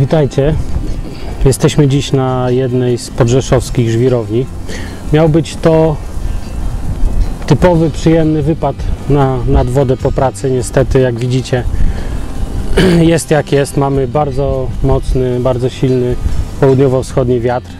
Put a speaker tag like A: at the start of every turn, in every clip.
A: Witajcie. Jesteśmy dziś na jednej z podrzeszowskich żwirowni. Miał być to typowy, przyjemny wypad na, nad wodę po pracy. Niestety, jak widzicie, jest jak jest. Mamy bardzo mocny, bardzo silny południowo-wschodni wiatr.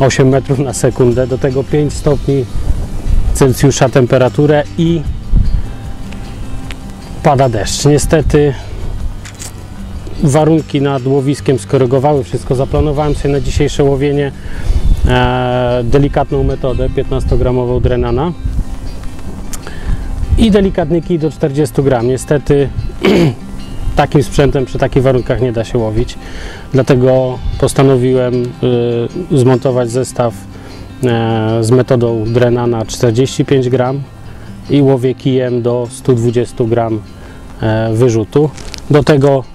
A: 8 metrów na sekundę. Do tego 5 stopni Celsjusza temperaturę i pada deszcz. Niestety warunki nad łowiskiem skorygowały wszystko. Zaplanowałem sobie na dzisiejsze łowienie e, delikatną metodę 15-gramową drenana i delikatny kij do 40 gram. Niestety takim sprzętem przy takich warunkach nie da się łowić. Dlatego postanowiłem y, zmontować zestaw e, z metodą drenana 45 gram i łowię kijem do 120 gram e, wyrzutu. Do tego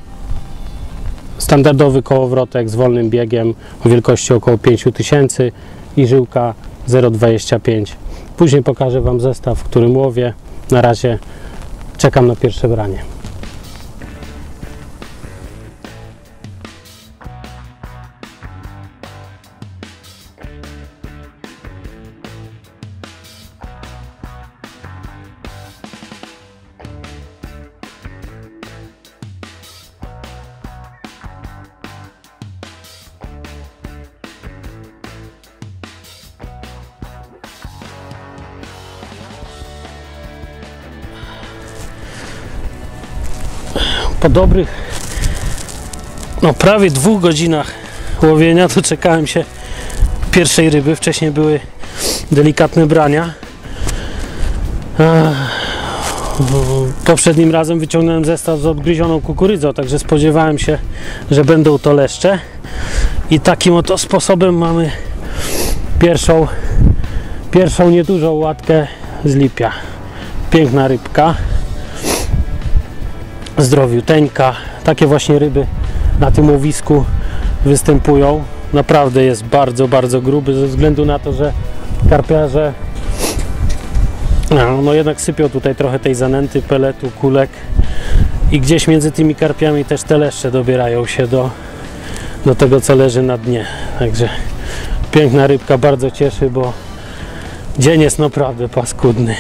A: standardowy kołowrotek z wolnym biegiem o wielkości około 5000 i żyłka 0,25. Później pokażę Wam zestaw, w którym łowię. Na razie czekam na pierwsze branie. Po dobrych no prawie dwóch godzinach łowienia doczekałem się pierwszej ryby. Wcześniej były delikatne brania. Poprzednim razem wyciągnąłem zestaw z odgryzioną kukurydzą, także spodziewałem się, że będą to leszcze. I takim oto sposobem mamy pierwszą, pierwszą niedużą łatkę z lipia. Piękna rybka zdrowiuteńka. Takie właśnie ryby na tym łowisku występują. Naprawdę jest bardzo, bardzo gruby ze względu na to, że karpiarze no, no jednak sypią tutaj trochę tej zanęty, peletu, kulek i gdzieś między tymi karpiami też te leszcze dobierają się do, do tego, co leży na dnie. Także piękna rybka, bardzo cieszy, bo dzień jest naprawdę paskudny.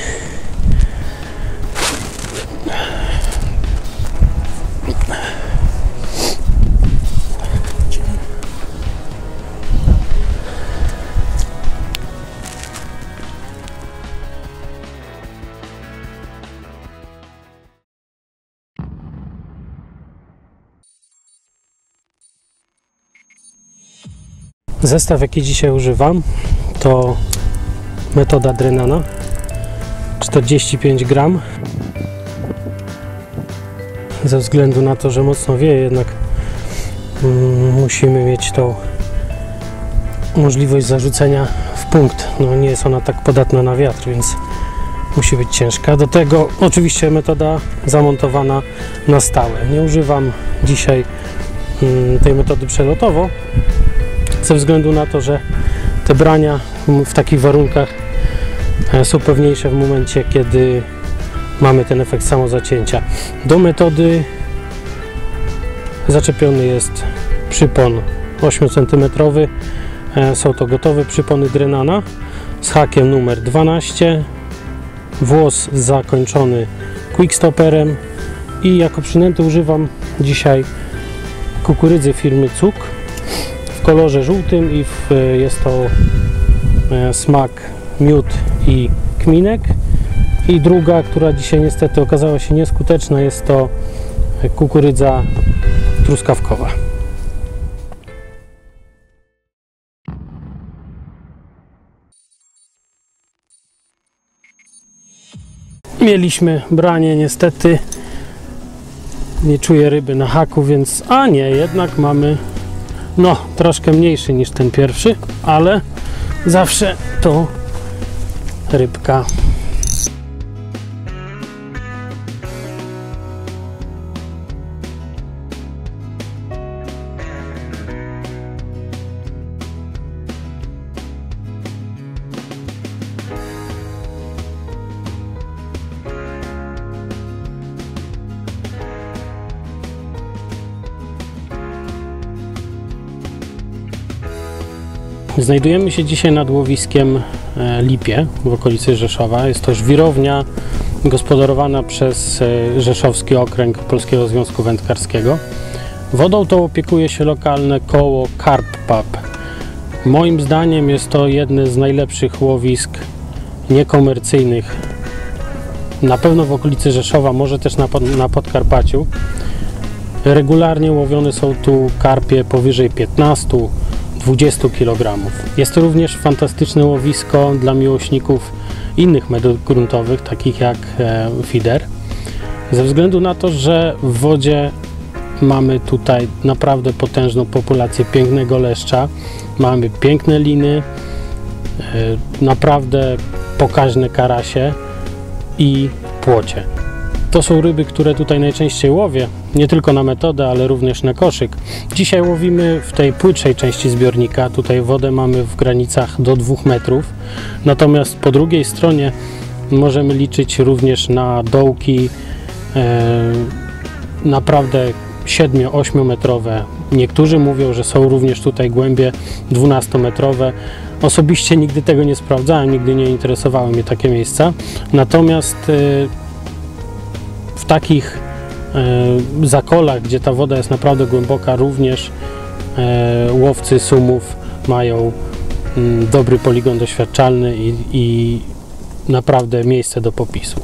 A: Zestaw jaki dzisiaj używam to metoda drenana. 45 gram. Ze względu na to, że mocno wieje jednak mm, musimy mieć tą możliwość zarzucenia w punkt. No nie jest ona tak podatna na wiatr więc musi być ciężka. Do tego oczywiście metoda zamontowana na stałe. Nie używam dzisiaj mm, tej metody przelotowo ze względu na to, że te brania w takich warunkach e, są pewniejsze w momencie, kiedy mamy ten efekt samozacięcia. Do metody zaczepiony jest przypon 8 cm. E, są to gotowe przypony Drenana z hakiem numer 12. Włos zakończony quickstoperem i jako przynęty używam dzisiaj kukurydzy firmy Cuk kolorze żółtym i w, jest to e, smak miód i kminek. I druga, która dzisiaj niestety okazała się nieskuteczna jest to kukurydza truskawkowa. Mieliśmy branie niestety. Nie czuję ryby na haku więc a nie jednak mamy no, troszkę mniejszy niż ten pierwszy, ale zawsze to rybka. Znajdujemy się dzisiaj nad łowiskiem e, Lipie w okolicy Rzeszowa. Jest to żwirownia gospodarowana przez e, Rzeszowski Okręg Polskiego Związku Wędkarskiego. Wodą tą opiekuje się lokalne koło Carp Pub. Moim zdaniem jest to jedne z najlepszych łowisk niekomercyjnych. Na pewno w okolicy Rzeszowa, może też na, na Podkarpaciu. Regularnie łowione są tu karpie powyżej 15-20 kg. Jest to również fantastyczne łowisko dla miłośników innych metod gruntowych, takich jak e, feeder. Ze względu na to, że w wodzie mamy tutaj naprawdę potężną populację pięknego leszcza, mamy piękne liny, e, naprawdę pokaźne karasie i płocie. To są ryby, które tutaj najczęściej łowię, nie tylko na metodę, ale również na koszyk. Dzisiaj łowimy w tej płytszej części zbiornika, tutaj wodę mamy w granicach do 2 metrów, natomiast po drugiej stronie możemy liczyć również na dołki e, naprawdę 7-8 metrowe. Niektórzy mówią, że są również tutaj głębie 12-metrowe. Osobiście nigdy tego nie sprawdzałem, nigdy nie interesowały mnie takie miejsca. Natomiast e, w takich e, zakolach, gdzie ta woda jest naprawdę głęboka, również e, łowcy sumów mają mm, dobry poligon doświadczalny i, i naprawdę miejsce do popisu.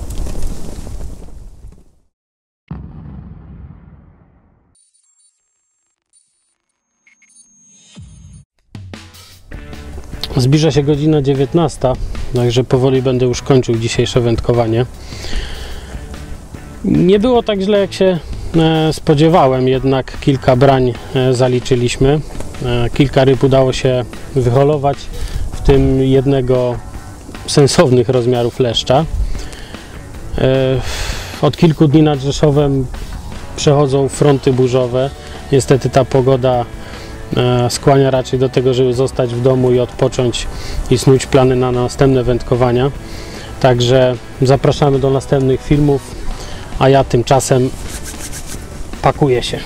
A: Zbliża się godzina 19, także powoli będę już kończył dzisiejsze wędkowanie. Nie było tak źle jak się e, spodziewałem, jednak kilka brań e, zaliczyliśmy. E, kilka ryb udało się wyholować, w tym jednego sensownych rozmiarów leszcza. Od kilku dni nad Rzeszowem przechodzą fronty burzowe. Niestety ta pogoda skłania raczej do tego, żeby zostać w domu i odpocząć i snuć plany na następne wędkowania. Także zapraszamy do następnych filmów, a ja tymczasem pakuję się.